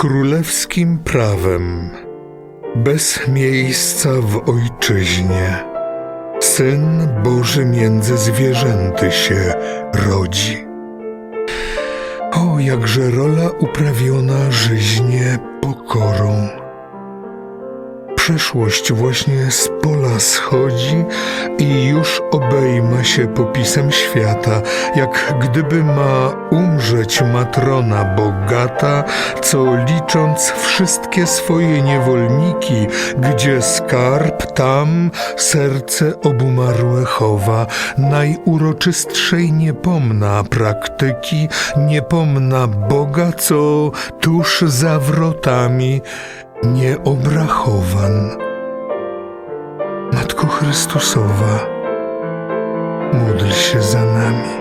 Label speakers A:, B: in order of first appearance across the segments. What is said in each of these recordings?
A: królewskim prawem, bez miejsca w ojczyźnie, Syn Boży między zwierzęty się rodzi. O, jakże rola uprawiona żyźnie pokorą. Przeszłość właśnie z pola schodzi i już obejma się popisem świata, jak gdyby ma umrzeć matrona bogata, co licząc wszystkie swoje niewolniki, gdzie skarb, tam serce obumarłe chowa, najuroczystszej nie pomna praktyki, nie pomna Boga, co tuż za wrotami nieobrachowan. Matko Chrystusowa, módl się za nami.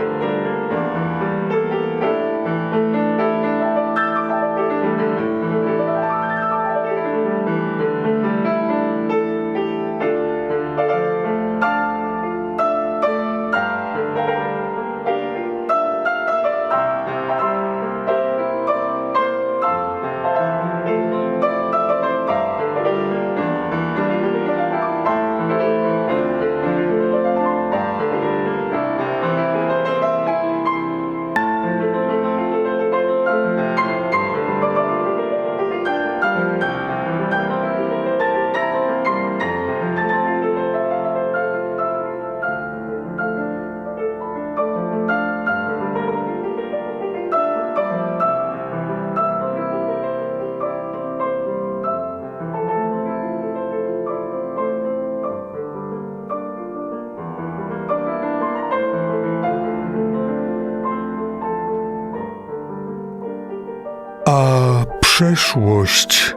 A: A przeszłość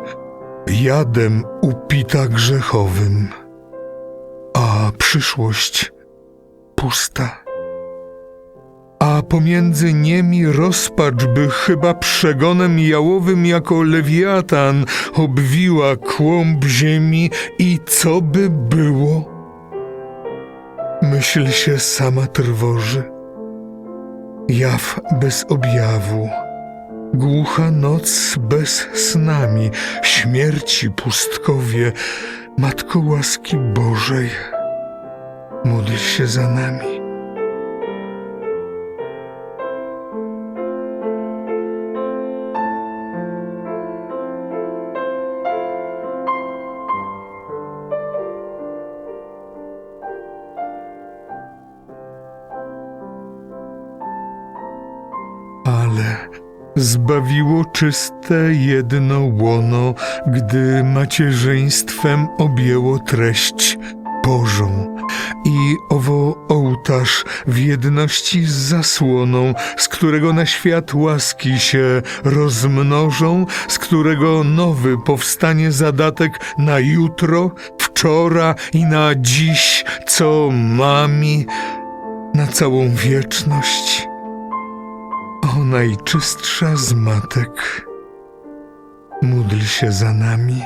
A: jadem upita grzechowym, a przyszłość pusta. A pomiędzy niemi rozpacz by chyba przegonem jałowym jako lewiatan obwiła kłąb ziemi i co by było? Myśl się sama trwoży, jaw bez objawu. Głucha noc bez snami, śmierci pustkowie, Matko łaski Bożej, módl się za nami. Ale zbawiło czyste jedno łono, gdy macierzyństwem objęło treść Bożą. I owo ołtarz w jedności z zasłoną, z którego na świat łaski się rozmnożą, z którego nowy powstanie zadatek na jutro, wczora i na dziś, co mami, na całą wieczność. Najczystsza z matek, módl się za nami.